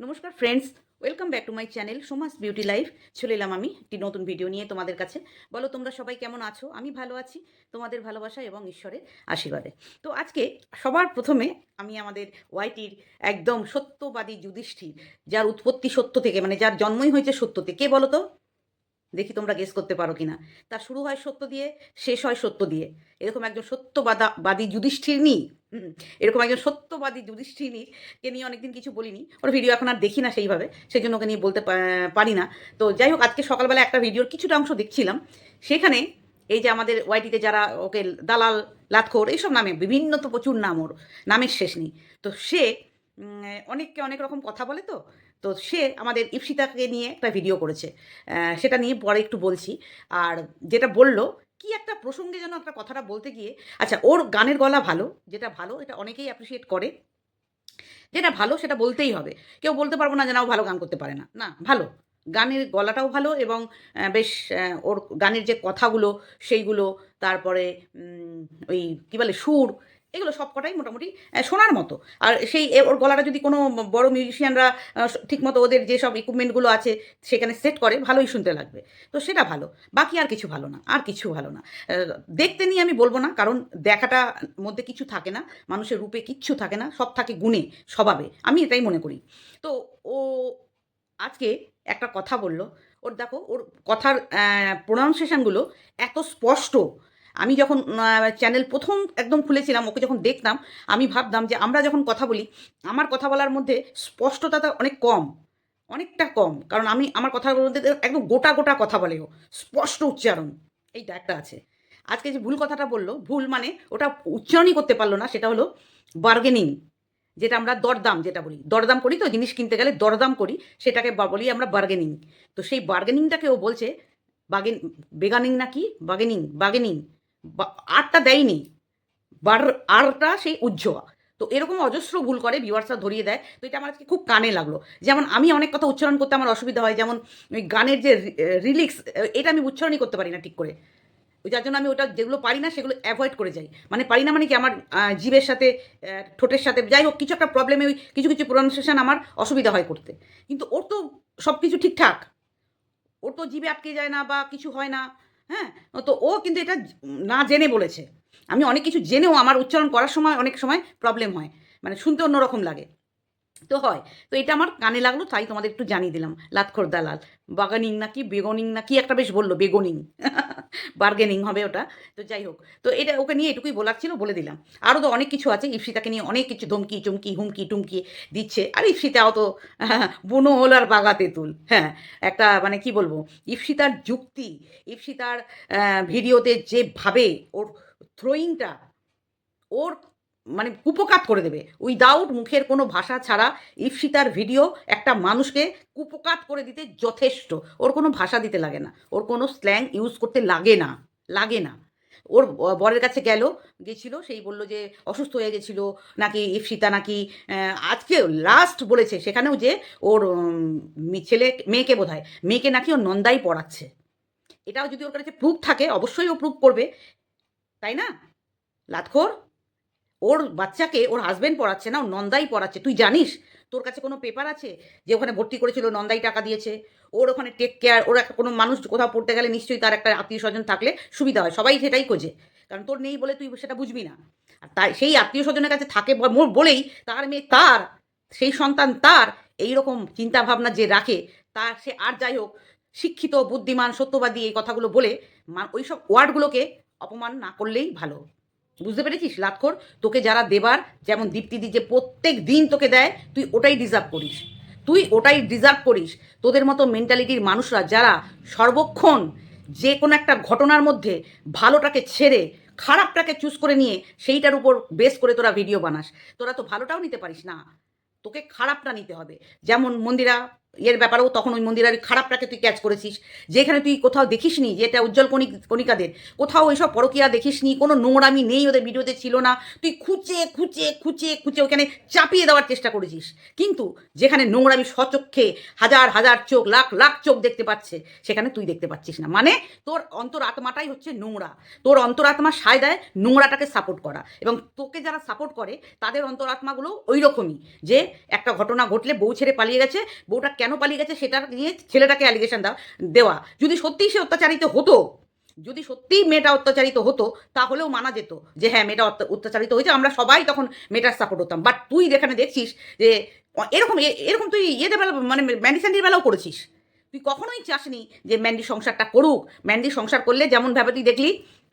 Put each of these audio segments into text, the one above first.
নমস্কার friends welcome back to my channel Soma's beauty life চলে এলাম আমি একটি নতুন ভিডিও নিয়ে তোমাদের কাছে। বলো তোমরা সবাই কেমন আছো? আমি ভালো আছি তোমাদের ভালোবাসা এবং ঈশ্বরের আশীর্বাদে। তো আজকে সবার প্রথমে আমি আমাদের ওয়াইটির একদম সত্যবাদী যুধিষ্ঠির যার উৎপত্তি সত্য থেকে মানে যার জন্মই হয়েছে সত্যতে কে বলো তো? দেখি তোমরা গেস করতে পারো কিনা। তার শুরু হয় সত্য দিয়ে শেষ হয় সত্য দিয়ে। এরকম একজন সত্যবাদা বাদী যুধিষ্ঠির নি হুম, এরকম একজন সত্যবাদী যুধিষ্ঠিনীর কে নিয়ে অনেকদিন কিছু বলিনি। ওর ভিডিও এখন আর দেখি না সেইভাবে সেই জন্য ওকে নিয়ে বলতে পারি না। তো যাই হোক, আজকে সকালবেলা একটা ভিডিওর কিছুটা অংশ দেখছিলাম। সেখানে এই যে আমাদের ওয়াইটিতে যারা ওকে দালাল, লাতখোর, এইসব নামে, বিভিন্ন তো প্রচুর নাম ওর, নামের শেষ নেই। তো সে অনেককে অনেক রকম কথা বলে তো তো সে আমাদের ইপসিতাকে নিয়ে একটা ভিডিও করেছে। সেটা নিয়ে পরে একটু বলছি। আর যেটা বলল কি একটা প্রসঙ্গে যেন একটা কথাটা বলতে গিয়ে আচ্ছা ওর গানের গলা ভালো, যেটা ভালো, এটা অনেকেই অ্যাপ্রিসিয়েট করে। যেটা ভালো, সেটা বলতেই হবে। কেউ বলতে পারব না যে না, ও ভালো গান করতে পারে না। না, ভালো। গানের গলাটাও ভালো এবং বেশ ওর গানের যে কথাগুলো, সেইগুলো, তারপরে ওই কী বলে, সুর এগুলো সব কটাই মোটামুটি শোনার মতো। আর সেই ওর গলাটা যদি কোনো বড় মিউজিশিয়ানরা ঠিকমতো ওদের যেসব ইকুইপমেন্টগুলো আছে সেখানে সেট করে, ভালোই শুনতে লাগবে। তো সেটা ভালো। বাকি আর কিছু ভালো না, আর কিছু ভালো না। দেখতে নিয়ে আমি বলব না, কারণ দেখাটা মধ্যে কিছু থাকে না, মানুষের রূপে কিচ্ছু থাকে না, সব থাকে গুণে, স্বভাবে। আমি এটাই মনে করি। তো ও আজকে একটা কথা বলল, ওর দেখো, ওর কথার প্রোনাউন্সিয়েশনগুলো এত স্পষ্ট আমি যখন চ্যানেল প্রথম একদম খুলেছিলাম, ওকে যখন দেখতাম, আমি ভাবতাম যে আমরা যখন কথা বলি, আমার কথা বলার মধ্যে স্পষ্টতা অনেক কম, অনেকটা কম। কারণ আমি, আমার কথার মধ্যে একদম গোটা গোটা কথা বলে ও, স্পষ্ট উচ্চারণ, এইটা একটা আছে। আজকে যে ভুল কথাটা বলল, ভুল মানে ওটা উচ্চারণই করতে পারল না, সেটা হলো বার্গেনিং যেটা আমরা দরদাম যেটা বলি। দরদাম করি তো, জিনিস কিনতে গেলে দরদাম করি, সেটাকে বলি আমরা বার্গেনিং তো সেই বার্গেনিংটাকে ও বলছে বাগেন বেগানিং নাকি বাগেনিং বাগেনিং আরটা দেয়নি, বার, আরটা সেই উজ্জ্বল। তো এরকম অজস্র ভুল করে ভিউয়ার্সরা ধরিয়ে দেয়। তো এটা আমার আজকে খুব কানে লাগল। যেমন আমি অনেক কথা উচ্চারণ করতে আমার অসুবিধা হয়, যেমন ওই গানের যে রিলিক্স এটা আমি উচ্চারণই করতে পারি না ঠিক করে। যার জন্য আমি ওটা যেগুলো পারি না সেগুলো অ্যাভয়েড করে যাই। মানে পারি না মানে কি আমার জিভের সাথে ঠোঁটের সাথে, যাই হোক, কিছু একটা প্রবলেমে ওই কিছু কিছু প্রনাউন্সিয়েশন আমার অসুবিধা হয় করতে। কিন্তু ওর তো সব কিছু ঠিকঠাক। ওর তো জিভে আটকে যায় না বা কিছু হয় না। হ্যাঁ? তো, ও কিন্তু এটা না জেনে বলেছে। আমি অনেক কিছু জেনেও আমার উচ্চারণ করার সময়, অনেক সময় প্রবলেম হয়। মানে শুনতে অন্যরকম লাগে। তো হয়। তো এটা আমার কানে লাগল তাই তোমাদের একটু জানিয়ে দিলাম। লাতখোর দালাল। বাগানিং নাকি বেগনিং না কি একটা বেশ বলল বেগনিং। বার্গেনিং হবে ওটা। তো যাই হোক। তো এটা ওকে নিয়ে এটুকুই বলার ছিল বলে দিলাম। আরও তো অনেক কিছু আছে ইপসিতাকে নিয়ে অনেক কিছু ধমকি চুমকি হুমকি টুমকি দিচ্ছে। আর ইপসিতাও তো বুনো হল আর বাগা তেঁতুল হ্যাঁ একটা মানে কি বলব ইপসিতার যুক্তি ইপসিতার আহ, ভিডিওতে যেভাবে ওর থ্রোয়িংটা ওর মানে কুপকাত করে দেবে। উইদাউট মুখের কোনো ভাষা ছাড়া ইপসিতার ভিডিও একটা মানুষকে কুপকাত করে দিতে যথেষ্ট। ওর কোনো ভাষা দিতে লাগে না। ওর কোনো স্ল্যাং ইউজ করতে লাগে না। লাগে না। ওর বরের কাছে গেল, গেছিল, সেই বলল যে, অসুস্থ হয়ে গেছিল নাকি ইপসিতা নাকি? আজকে লাস্ট বলেছে, সেখানেও যে ওর ছেলে, মেয়েকে বোধ হয় মেয়েকে নাকি ওর নন্দাই পড়াচ্ছে। এটাও যদি ওর কাছে প্রুফ থাকে, অবশ্যই ও প্রুফ করবে। তাই না? লাতখোর? ওর বাচ্চাকে ওর হাজবেন্ড পড়াচ্ছে না, ওর নন্দাই পড়াচ্ছে। তুই জানিস? তোর কাছে কোনো পেপার আছে? যে ওখানে ভর্তি করেছিল, নন্দাই টাকা দিয়েছে। ওর ওখানে টেক কেয়ার ওর একটা কোনো মানুষ কোথাও পড়তে গেলে নিশ্চয়ই তার একটা আত্মীয় স্বজন থাকলে সুবিধা হয়। সবাই সেটাই খোঁজে। কারণ তোর নেই বলে তুই সেটা বুঝবি না। আর তাই সেই আত্মীয় স্বজনের কাছে থাকে বলেই তার মেয়ে তার, সেই সন্তান তার এই রকম চিন্তাভাবনা যে রাখে তার সে আর যাই হোক, শিক্ষিত, বুদ্ধিমান, সত্যবাদী এই কথাগুলো বলে মা- ওইসব ওয়ার্ডগুলোকে অপমান না করলেই ভালো। বুঝতে পেরেছিস? লাতখোর, তোকে যারা দেবার, যেমন দীপ্তিদি যে প্রত্যেক দিন তোকে দেয়, তুই ওটাই ডিজার্ভ করিস। তুই ওটাই ডিজার্ভ করিস। তোদের মতো মেন্টালিটির মানুষরা যারা সর্বক্ষণ যে কোনো একটা ঘটনার মধ্যে ভালোটাকে ছেড়ে, খারাপটাকে চুজ করে নিয়ে, সেইটার উপর বেস করে তোরা ভিডিও বানাস। তোরা তো ভালোটাও নিতে পারিস না। তোকে খারাপটা নিতে হবে। যেমন মন্দিরা ইয়ের ব্যাপারেও তখন ওই মন্দিরের খারাপটাকে তুই ক্যাচ করেছিস। যেখানে তুই কোথাও দেখিসনি যে এটা উজ্জ্বল কণিক, কণিকাদের, কোথাও ওইসব পরকিয়া দেখিসনি, কোনো নোংরামি নেই ওদের ভিডিওতে ছিল না। তুই খুঁচে খুঁচে খুঁচে খুঁচে ওখানে চাপিয়ে দেওয়ার চেষ্টা করেছিস। কিন্তু যেখানে নোংরামি সচক্ষে হাজার হাজার চোখ, লাখ লাখ চোখ দেখতে পাচ্ছে, সেখানে তুই দেখতে পাচ্ছিস না। মানে তোর অন্তরাত্মাটাই হচ্ছে নোংরা। তোর অন্তরাত্মা সায় দেয় নোংরাটাকে সাপোর্ট করা। এবং তোকে যারা সাপোর্ট করে, তাদের অন্তরাত্মাগুলো ওই রকমই যে একটা ঘটনা ঘটলে বউ ছেড়ে পালিয়ে গেছে, বউটা কেন পালিয়ে গেছে সেটা নিয়ে ছেলেটাকে অ্যালিগেশন দেওয়া যদি সত্যিই সে অত্যাচারিত হতো, যদি সত্যিই মেয়েটা অত্যাচারিত হতো, তাহলেও মানা যেত যে হ্যাঁ মেয়েটা অত্যাচারিত হয়েছে। আমরা সবাই তখন মেয়েটার সাপোর্ট হতাম। বাট তুই যেখানে দেখছিস যে এরকম এরকম তুই ইয়েতে বেলা মানে ম্যান্ডি বেলাও করেছিস। তুই কখনোই চাসনি যে ম্যান্ডি সংসারটা করুক। ম্যান্ডি সংসার করলে যেমনভাবে তুই দেখলি,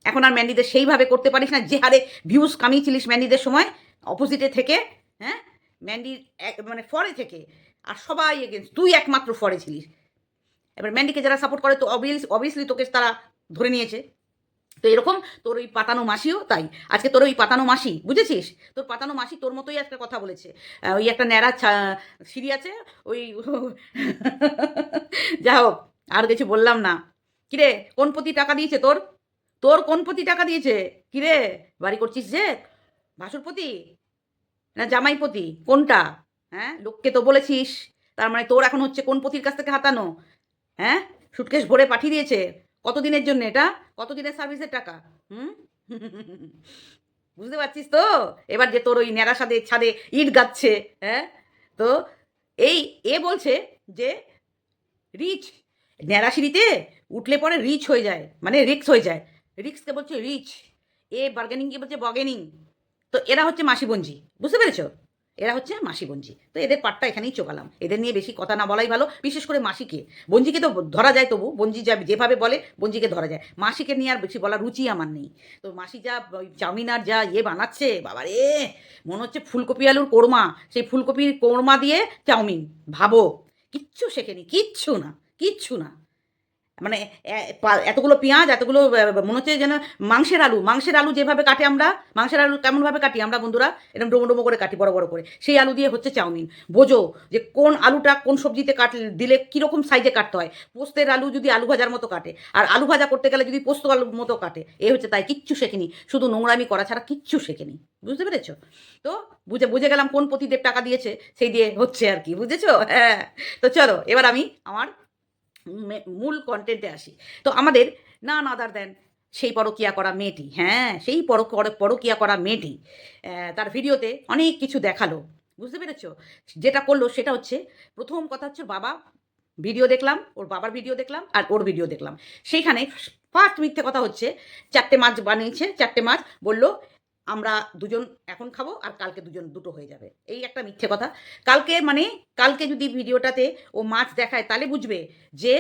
এখন আর ম্যান্ডিদের সেইভাবে করতে পারিস না। যে হারে ভিউজ কামিয়েছিলিস ম্যান্ডিদের সময় অপোজিটে থেকে হ্যাঁ? ম্যান্ডির মানে ফরে থেকে। আর সবাই এগেন্স্ট তুই একমাত্র ফরে ছিলিস। এবার ম্যান্ডিকে যারা সাপোর্ট করে, তো অবভিয়াসলি তোকে তারা ধরে নিয়েছে। তো এরকম তোর ওই পাতানো মাসিও তাই। আজকে তোর ওই পাতানো মাসি, বুঝেছিস? তোর পাতানো মাসি তোর মতোই একটা কথা বলেছে। ওই একটা ন্যাড়া সিঁড়ি আছে, ওই যা হোক, আর কিছু বললাম না। কিরে, কোন প্রতি টাকা দিয়েছে তোর? তোর কোন প্রতি টাকা দিয়েছে? কিরে, বাড়ি করছিস যে? ভাসুরপতি? না জামাইপতি? কোনটা? হ্যাঁ? লোককে তো বলেছিস। তার মানে তোর এখন হচ্ছে কোন পতির কাছ থেকে হাতানো? হ্যাঁ? সুটকেস ভরে পাঠিয়ে দিয়েছে। কতদিনের জন্য এটা? কতদিনের সার্ভিসের টাকা? হুম? বুঝতে পারছিস তো? এবার যে তোর ওই ন্যাড়া সাদে, ছাদে ইট গাচ্ছে হ্যাঁ? তো এই, এ বলছে যে রিচ, ন্যাড়া সিঁড়িতে উঠলে পরে রিচ হয়ে যায় মানে রিক্স হয়ে যায়। রিক্সকে বলছে রিচ। এ বার্গেনিংকে বলছে বগেনিং তো এরা হচ্ছে মাসিবঞ্জি বুঝতে পেরেছ? এরা হচ্ছে মাসিবঞ্জি তো এদের পাটটা এখানেই চোকালাম এদের নিয়ে বেশি কথা না বলাই ভালো, বিশেষ করে মাসিকে। বঞ্জিকে তো ধরা যায় তবু, বঞ্জি যা যেভাবে বলে, বঞ্জিকে ধরা যায়। মাসিকে নিয়ে আর বেশি বলার রুচি আমার নেই। তো মাসি যা চাউমিন আর যা ইয়ে বানাচ্ছে বাবা রে মনে হচ্ছে ফুলকপি আলুর কোরমা। সেই ফুলকপির কোরমা দিয়ে চাউমিন, ভাবো। কিচ্ছু শেখেনি, কিচ্ছু না কিচ্ছু না। মানে এতগুলো পেঁয়াজ, এতগুলো মনে হচ্ছে যেন মাংসের আলু মাংসের আলু যেভাবে কাটে আমরা, মাংসের আলু কেমনভাবে কাটি আমরা বন্ধুরা? এরকম ডোমো ডোমো করে কাটি, বড় বড় করে। সেই আলু দিয়ে হচ্ছে চাউমিন। বোঝো যে কোন আলুটা কোন সবজিতে কাট, দিলে কীরকম সাইজে কাটতে হয়। পোস্তের আলু যদি আলু ভাজার মতো কাটে, আর আলু ভাজা করতে গেলে যদি পোস্ত আলুর মতো কাটে, এ হচ্ছে তাই, কিচ্ছু শেখেনি। শুধু নোংরামি করা ছাড়া কিচ্ছু শেখেনি। বুঝতে পেরেছ? তো বুঝে বুঝে গেলাম কোন প্রতিদেব টাকা দিয়েছে, সেই দিয়ে হচ্ছে আর কি, বুঝেছ? হ্যাঁ। তো চলো, এবার আমি আমার মূল কন্টেন্টে আসি। তো আমাদের না নাদার দেন সেই পরকিয়া করা মেয়েটি হ্যাঁ সেই পর পর- পরকিয়া করা মেয়েটি তার ভিডিওতে অনেক কিছু দেখাল, বুঝতে পেরেছ? যেটা করল সেটা হচ্ছে, প্রথম কথা হচ্ছে বাবা ভিডিও দেখলাম, ওর বাবার ভিডিও দেখলাম, আর ওর ভিডিও দেখলাম। সেইখানে ফার্স্ট মিথ্যে কথা হচ্ছে, চারটে মাছ বানিয়েছে, চারটে মাছ বলল আমরা দুজন এখন খাব আর কালকে দুজন দুটো হয়ে যাবে। এই একটা মিথ্যে কথা। কালকে মানে কালকে যদি ভিডিওটাতে ও মাছ দেখায়, তাহলে বুঝবে যে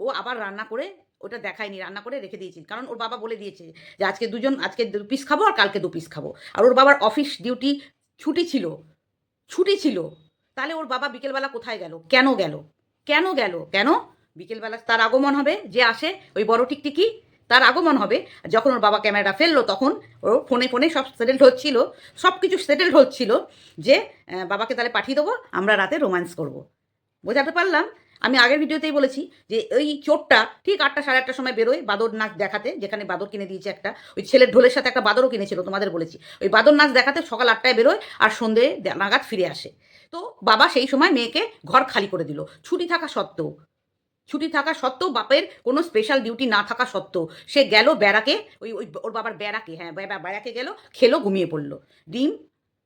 ও আবার রান্না করে ওটা দেখায়নি, রান্না করে রেখে দিয়েছি। কারণ ওর বাবা বলে দিয়েছে যে আজকে দুজন, আজকে দু পিস খাব আর কালকে দু পিস খাব। আর ওর বাবার অফিস ডিউটি ছুটি ছিল ছুটি ছিল। তাহলে ওর বাবা বিকেলবেলা কোথায় গেল? কেন গেল? কেন গেল? কেন? বিকেলবেলা তার আগমন হবে, যে আসে ওই বড় টিকটিকি তার আগমন হবে। যখন ওর বাবা ক্যামেরাটা ফেলল, তখন ও ফোনে ফোনে সব সেটেলড হচ্ছিল সব কিছু সেটেলড হচ্ছিল যে বাবাকে তাহলে পাঠিয়ে দেবো, আমরা রাতে রোম্যান্স করব। বোঝাতে পারলাম? আমি আগের ভিডিওতেই বলেছি যে, ওই চোরটা ঠিক আটটা সাড়ে আটটার সময় বেরোয় বাদর নাচ দেখাতে, যেখানে বাদর কিনে দিয়েছে একটা, ওই ছেলের ঢোলের সাথে একটা বাদরও কিনেছিল, তোমাদের বলেছি। ওই বাদর নাচ দেখাতে সকাল আটটায় বেরোয় আর সন্ধে নাগাদ ফিরে আসে। তো বাবা সেই সময় মেয়েকে ঘর খালি করে দিল, ছুটি থাকা সত্ত্বেও। ছুটি থাকা সত্ত্বেও বাপের কোনো স্পেশাল ডিউটি না থাকা সত্ত্বেও সে গেল ব্যারাকে ওই ওই ওর বাবার ব্যারাকে হ্যাঁ ব্যারাকে গেল, খেলো, ঘুমিয়ে পড়ল। ডিম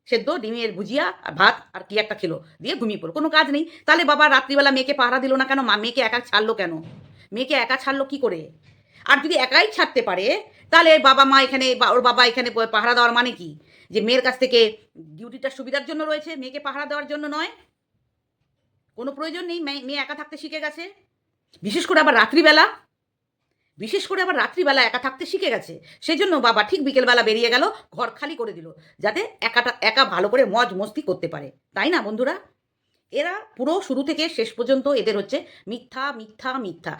সেদ্ধ, ডিমের ভুজিয়া আর ভাত আর কি একটা খেলো, দিয়ে ঘুমিয়ে পড়ল। কোনো কাজ নেই। তাহলে বাবা রাত্রিবেলা মেয়েকে পাহারা দিল না কেন? মা, মেয়েকে একা ছাড়লো কেন? মেয়েকে একা ছাড়লো কি করে? আর যদি একাই ছাড়তে পারে, তাহলে বাবা মা এখানে, বা- ওর বাবা এখানে পাহারা দেওয়ার মানে কি? যে মেয়ের কাছ থেকে ডিউটিটা সুবিধার জন্য রয়েছে, মেয়েকে পাহারা দেওয়ার জন্য নয়। কোনো প্রয়োজন নেই। মেয়ে একা থাকতে শিখে গেছে। বিশেষ করে আবার রাত্রিবেলা, বিশেষ করে আবার রাত্রিবেলা একা থাকতে শিখে গেছে। সেই জন্য বাবা ঠিক বিকেলবেলা বেরিয়ে গেল, ঘর খালি করে দিল, যাতে একাটা, একা ভালো করে মজ মস্তি করতে পারে। তাই না বন্ধুরা? এরা পুরো শুরু থেকে শেষ পর্যন্ত এদের হচ্ছে মিথ্যা মিথ্যা মিথ্যা।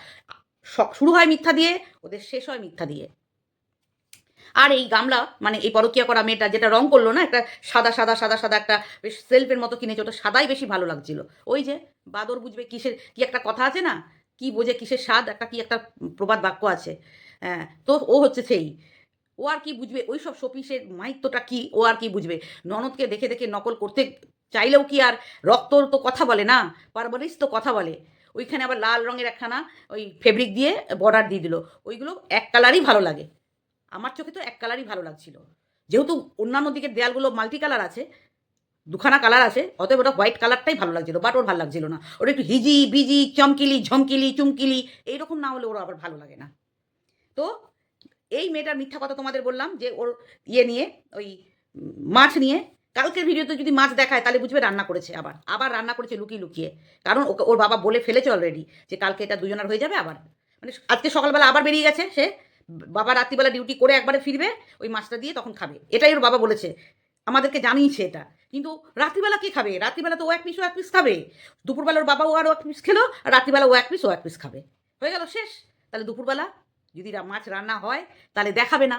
শুরু হয় মিথ্যা দিয়ে, ওদের শেষ হয় মিথ্যা দিয়ে। আর এই গামলা মানে এই পরকিয়া করা মেয়েটা যেটা রং করল না, একটা সাদা সাদা সাদা সাদা একটা বেশ সেলফের মতো কিনেছে, ওটা সাদাই বেশি ভালো লাগছিল। ওই যে, বাদর বুঝবে কিসের, কি একটা কথা আছে না? কি বোঝে, কিসের স্বাদ? একটা কি একটা প্রবাদ বাক্য আছে। হ্যাঁ তো ও হচ্ছে সেই। ও আর কি বুঝবে? ওই সব শপিসের মাহিত্যটা কি? ও আর কি বুঝবে? ননদকে দেখে দেখে নকল করতে চাইলেও কি আর রক্তর তো কথা বলে না? পারবারিস তো কথা বলে। ওইখানে আবার লাল রঙের একখানা ওই ফেব্রিক দিয়ে বর্ডার দিয়ে দিল। ওইগুলো এক কালারই ভালো লাগে। আমার চোখে তো এক কালারই ভালো লাগছিল। যেহেতু অন্যান্য দিকের দেয়ালগুলো মাল্টি কালার আছে দুখানা কালার আছে, অতএব ওটা হোয়াইট কালারটাই ভালো লাগছিল বাট ওর ভালো লাগছিল না। ওটা একটু হিজি, বিজি, চমকিলি, ঝমকিলি, চুমকিলি, এইরকম না হলে ওর আবার ভালো লাগে না। তো এই মেয়েটার মিথ্যা কথা তোমাদের বললাম যে ওর ইয়ে নিয়ে, ওই মাছ নিয়ে, কালকের ভিডিওতে যদি মাছ দেখায় তাহলে বুঝবে রান্না করেছে আবার। আবার রান্না করেছে লুকিয়ে লুকিয়ে। কারণ ওকে, ওর বাবা বলে ফেলেছে অলরেডি যে কালকে এটা দুজনের হয়ে যাবে আবার। মানে আজকে সকালবেলা আবার বেরিয়ে গেছে সে, বাবা রাত্রিবেলা ডিউটি করে একবারে ফিরবে, ওই মাছটা দিয়ে তখন খাবে। এটাই ওর বাবা বলেছে। আমাদেরকে জানিয়েছে এটা। কিন্তু রাত্রিবেলা কি খাবে? রাত্রিবেলা তো ও এক পিস ও এক পিস খাবে। দুপুরবেলা ওর বাবা ও আরও এক পিস খেলো, আর রাত্রিবেলা ও এক পিস ও এক পিস খাবে। হয়ে গেল শেষ। তাহলে দুপুরবেলা যদি মাছ রান্না হয়, তাহলে দেখাবে না।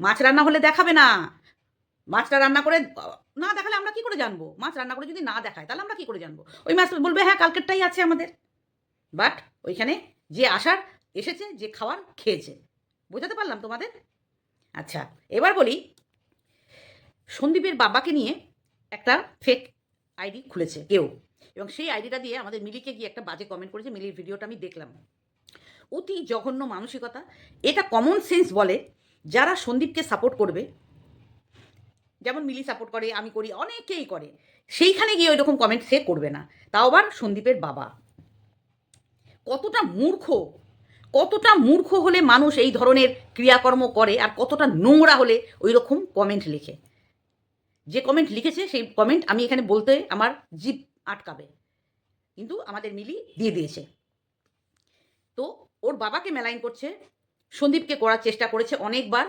মাছ রান্না হলে দেখাবে না। মাছটা রান্না করে, না দেখালে আমরা কি করে জানব? মাছ রান্না করে যদি না দেখায়, তাহলে আমরা কি করে জানব? ওই মাছ বলবে হ্যাঁ কালকেরটাই আছে আমাদের। বাট ওইখানে যে আসার, এসেছে, যে খাওয়ার, খেয়েছে। বোঝাতে পারলাম তোমাদের? আচ্ছা এবার বলি, সন্দীপের বাবাকে নিয়ে একটা ফেক আইডি খুলেছে, কেউ। এবং সেই আইডিটা দিয়ে আমাদের মিলিকে গিয়ে একটা বাজে কমেন্ট করেছে, মিলির ভিডিওটা আমি দেখলাম। অতি জঘন্য মানসিকতা। এটা কমন সেন্স বলে, যারা সন্দীপকে সাপোর্ট করবে, যেমন মিলি সাপোর্ট করে, আমি করি, অনেকেই করে, সেইখানে গিয়ে ওই রকম কমেন্ট সে করবে না। তাও আবার সন্দীপের বাবা। কতটা মূর্খ কতটা মূর্খ হলে মানুষ এই ধরনের ক্রিয়াকর্ম করে, আর কতটা নোংরা হলে ওই রকম কমেন্ট লিখে। যে কমেন্ট লিখেছে, সেই কমেন্ট আমি এখানে বলতে আমার জিভ আটকাবে। কিন্তু আমাদের মিলি দিয়ে দিয়েছে। তো ওর বাবাকে মেলাইন করছে, সন্দীপকে করার চেষ্টা করেছে অনেকবার।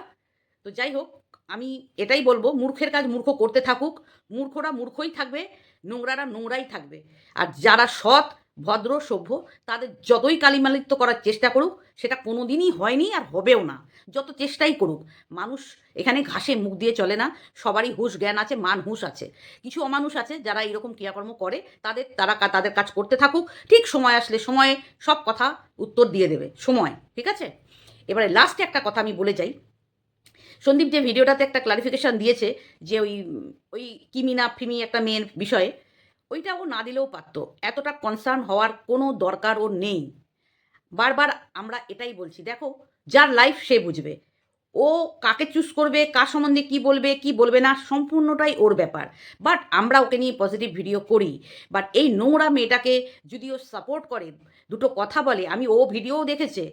তো যাই হোক, আমি এটাই বলব, মূর্খের কাজ মূর্খ করতে থাকুক। মূর্খরা মূর্খই থাকবে, নোংরারা নোংরাই থাকবে। আর যারা সৎ ভদ্র, সভ্য, তাদের যতই কালিমালিত্য করার চেষ্টা করুক, সেটা কোনো দিনই হয়নি আর হবেও না। যত চেষ্টাই করুক, মানুষ এখানে ঘাসে মুখ দিয়ে চলে না, সবারই হুঁশ জ্ঞান আছে, মান হুঁশ আছে। কিছু অমানুষ আছে যারা এরকম ক্রিয়াকর্ম করে, তাদের, তারা তাদের কাজ করতে থাকুক, ঠিক সময় আসলে সময়ে সব কথা উত্তর দিয়ে দেবে, সময়, ঠিক আছে? এবারে লাস্টে একটা কথা আমি বলে যাই। সন্দীপ যে ভিডিওটাতে একটা ক্লারিফিকেশন দিয়েছে যে ওই ওই কিমিনা ফিমি একটা মেয়ের বিষয়ে ওইটা ও না দিলেও পারত। এতটা কনসার্ন হওয়ার কোনো দরকার নেই। বারবার আমরা এটাই বলছি, দেখো, যার লাইফ সে বুঝবে। ও কাকে চুজ করবে, কার সম্বন্ধে কি বলবে কি বলবে না, সম্পূর্ণটাই ওর ব্যাপার। বাট আমরা ওকে নিয়ে পজিটিভ ভিডিও করি। বাট এই নোংরা মেয়েটাকে যদি ও সাপোর্ট করে, দুটো কথা বলে, আমি ও ভিডিও দেখেছে,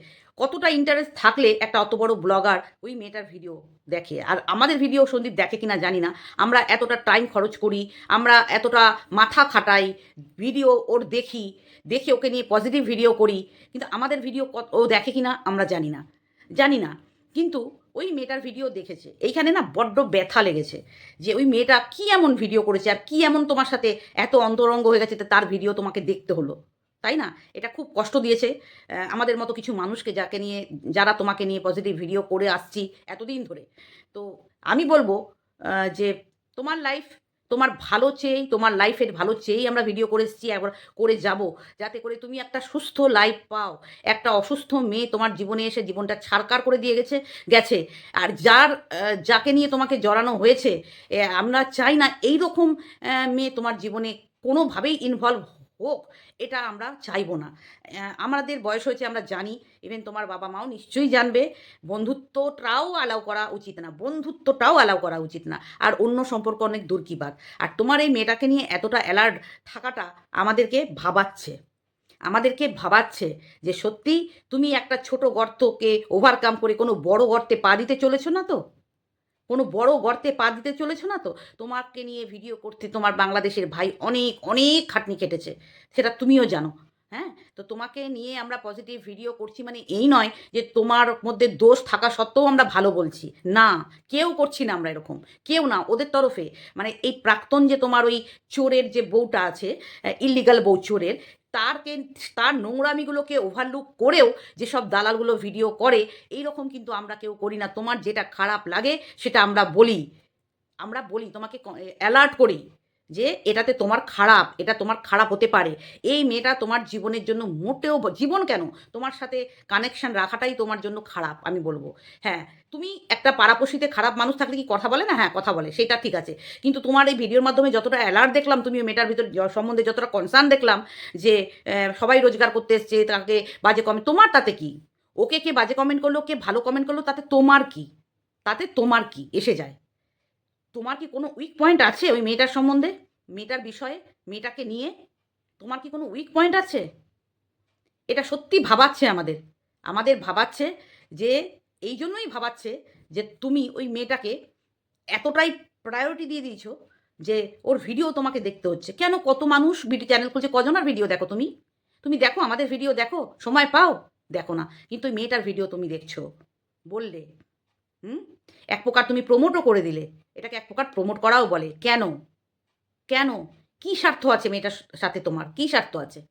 কতটা ইন্টারেস্ট থাকলে একটা অত বড় ব্লগার ওই মেয়েটার ভিডিও দেখে। আর আমাদের ভিডিও সন্দীপ দেখে কিনা জানি না। আমরা এতটা টাইম খরচ করি, আমরা এতটা মাথা খাটাই ভিডিও ওর দেখি, দেখে ওকে নিয়ে পজিটিভ ভিডিও করি। কিন্তু আমাদের ভিডিও ও দেখে কিনা আমরা জানি না। জানি না। কিন্তু ওই মেয়েটার ভিডিও দেখেছে। এইখানে না বড্ড ব্যথা লেগেছে যে ওই মেয়েটা কি এমন ভিডিও করেছে আর কি এমন তোমার সাথে এত অন্তরঙ্গ হয়ে গেছে তার ভিডিও তোমাকে দেখতে হলো। তাই না? এটা খুব কষ্ট দিয়েছে। আমাদের মতো কিছু মানুষকে যাকে নিয়ে, যারা তোমাকে নিয়ে পজিটিভ ভিডিও করে আসছি এতদিন ধরে। তো আমি বলব যে তোমার লাইফ তোমার ভালো চেয়েই, তোমার লাইফের ভালো চেয়েই আমরা ভিডিও করে এসেছি, একবার করে যাব। যাতে করে তুমি একটা সুস্থ লাইফ পাও। একটা অসুস্থ মেয়ে তোমার জীবনে এসে জীবনটা ছাড়কার করে দিয়ে গেছে গেছে। আর যার যাকে নিয়ে তোমাকে জড়ানো হয়েছে আমরা চাই না এই রকম মেয়ে তোমার জীবনে কোনোভাবেই ইনভলভ হোক, এটা আমরা চাইব না। আমাদের বয়স হয়েছে, আমরা জানি। ইভেন তোমার বাবা মাও নিশ্চয়ই জানবে, বন্ধুত্বটাও অ্যালাউ করা উচিত না, বন্ধুত্বটাও অ্যালাউ করা উচিত না। আর অন্য সম্পর্ক অনেক দূর কি বাদ আর তোমার এই মেয়েটাকে নিয়ে এতটা অ্যালার্ট থাকাটা আমাদেরকে ভাবাচ্ছে। আমাদেরকে ভাবাচ্ছে যে সত্যি তুমি একটা ছোট গর্তকে ওভারকাম করে কোনো বড় গর্তে পা দিতে চলেছো না তো? কোনো বড় গর্তে পা দিতে চলেছো না তো? তোমাকে নিয়ে ভিডিও করতে তোমার বাংলাদেশের ভাই অনেক অনেক খাটনি কেটেছে। সেটা তুমিও জানো হ্যাঁ? তো তোমাকে নিয়ে আমরা পজিটিভ ভিডিও করছি মানে এই নয় যে তোমার মধ্যে দোষ থাকা সত্ত্বেও আমরা ভালো বলছি। না, কেউ করছি না আমরা এরকম। কেউ না, ওদের তরফে। মানে এই প্রাক্তন যে তোমার ওই চোরের যে বউটা আছে ইলিগাল বউ চোরের তারকে তার নোংরামিগুলোকে ওভারলুক করেও যেসব দালালগুলো ভিডিও করে এই রকম কিন্তু আমরা কেউ করি না। তোমার যেটা খারাপ লাগে, সেটা আমরা বলি। আমরা বলি, তোমাকে অ্যালার্ট করি। যে এটাতে তোমার খারাপ, এটা তোমার খারাপ হতে পারে। এই মেয়েটা তোমার জীবনের জন্য মোটেও জীবন কেন? তোমার সাথে কানেকশন রাখাটাই তোমার জন্য খারাপ, আমি বলব। হ্যাঁ তুমি একটা পাড়াপড়শিতে খারাপ মানুষ থাকলে কি কথা বলে? না হ্যাঁ কথা বলে, সেটা ঠিক আছে। কিন্তু তোমার এই ভিডিওর মাধ্যমে যতটা অ্যালার্ট দেখলাম, তুমি মেয়েটার ভিতর সম্বন্ধে যতটা কনসার্ন দেখলাম যে সবাই রোজগার করতে এসছে, তাকে বাজে কমেন্ট তোমার তাতে কি? ওকে কে বাজে কমেন্ট করল, কে ভালো কমেন্ট করল, তাতে তোমার কি? তাতে তোমার কি? এসে যায়। তোমার কি কোনো উইক পয়েন্ট আছে ওই মেয়েটার সম্বন্ধে? মেয়েটার বিষয়ে? মেয়েটাকে নিয়ে? তোমার কি কোনো উইক পয়েন্ট আছে? এটা সত্যি ভাবাচ্ছে আমাদের। আমাদের ভাবাচ্ছে যে, এই জন্যই ভাবাচ্ছে যে তুমি ওই মেয়েটাকে এতটাই প্রায়োরিটি দিয়ে দিয়েছ যে ওর ভিডিও তোমাকে দেখতে হচ্ছে। কেন? কত মানুষ ভিডিও চ্যানেল খুলছে? কজনার ভিডিও দেখো তুমি? তুমি দেখো আমাদের ভিডিও দেখো? সময় পাও? দেখো না। কিন্তু ওই মেয়েটার ভিডিও তুমি দেখছ। বললে। হুম? এক প্রকার তুমি প্রমোটও করে দিলে। এটাকে এক প্রকার প্রমোট করাও বলে। কেন? কেন? কি স্বার্থ আছে মেয়েটার সাথে তোমার? কি স্বার্থ আছে?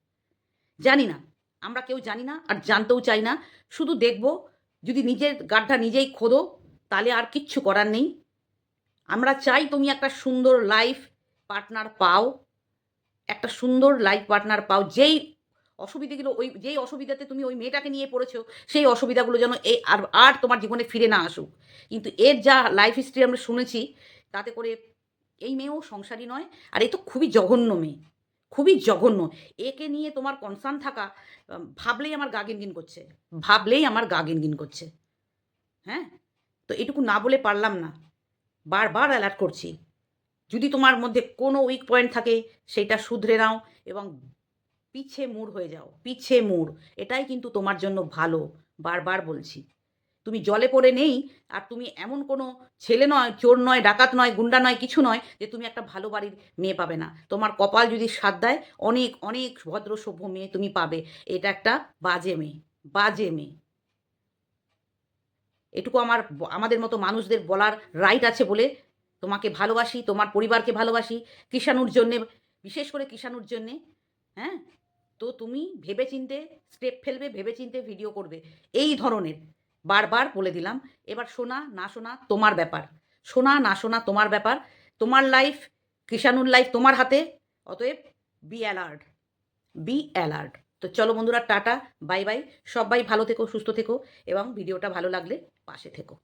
জানি না। আমরা কেউ জানি না আর জানতেও চাই না। শুধু দেখব, যদি নিজের গাড্ডা নিজেই খোদো, তাহলে আর কিচ্ছু করার নেই। আমরা চাই তুমি একটা সুন্দর লাইফ পার্টনার পাও। একটা সুন্দর লাইফ পার্টনার পাও। যেই অসুবিধাগুলো ওই, যেই অসুবিধাতে তুমি ওই মেয়েটাকে নিয়ে পড়েছো, সেই অসুবিধাগুলো যেন এই আর আর তোমার জীবনে ফিরে না আসুক। কিন্তু এর যা লাইফ হিস্ট্রি আমরা শুনেছি, তাতে করে এই মেয়েও সংসারী নয়, আর এ তো খুবই জঘন্য মেয়ে, খুবই জঘন্য। একে নিয়ে তোমার কনসার্ন থাকা ভাবলেই আমার গা গিনগিন করছে, ভাবলেই আমার গা গিনগিন করছে। হ্যাঁ? তো এটুকু না বলে পারলাম না। বারবার অ্যালার্ট করছি। যদি তোমার মধ্যে কোনো উইক পয়েন্ট থাকে সেইটা শুধরে নাও এবং পিছে মুড় হয়ে যাও, পিছে মুড়। এটাই কিন্তু তোমার জন্য ভালো, বারবার বলছি। তুমি জলে পড়ে নেই, আর তুমি এমন কোনো ছেলে নয়, চোর নয়, ডাকাত নয়, গুন্ডা নয়, কিছু নয় যে তুমি একটা ভালো বাড়ির মেয়ে পাবে না। তোমার কপাল যদি সাথ দেয়, অনেক অনেক ভদ্র সভ্য মেয়ে তুমি পাবে। এটা একটা বাজে মেয়ে বাজে মেয়ে। এটুকু আমার আমাদের মতো মানুষদের বলার রাইট আছে বলে তোমাকে ভালোবাসি, তোমার পরিবারকে ভালোবাসি, কিষাণুর জন্যে, বিশেষ করে কিষাণুর জন্যে হ্যাঁ? তো তুমি ভেবেচিন্তে স্টেপ ফেলবে, ভেবেচিন্তে ভিডিও করবে। এই ধরনের বারবার বলে দিলাম। এবার শোনা, না শোনা, তোমার ব্যাপার। শোনা, না শোনা, তোমার ব্যাপার। তোমার লাইফ কিষাণুর লাইফ তোমার হাতে। অতএব বি অ্যালার্ট বি অ্যালার্ট তো চলো বন্ধুরা, টাটা বাই বাই সবাই ভালো থেকো, সুস্থ থেকো, এবং ভিডিওটা ভালো লাগলে পাশে থেকো।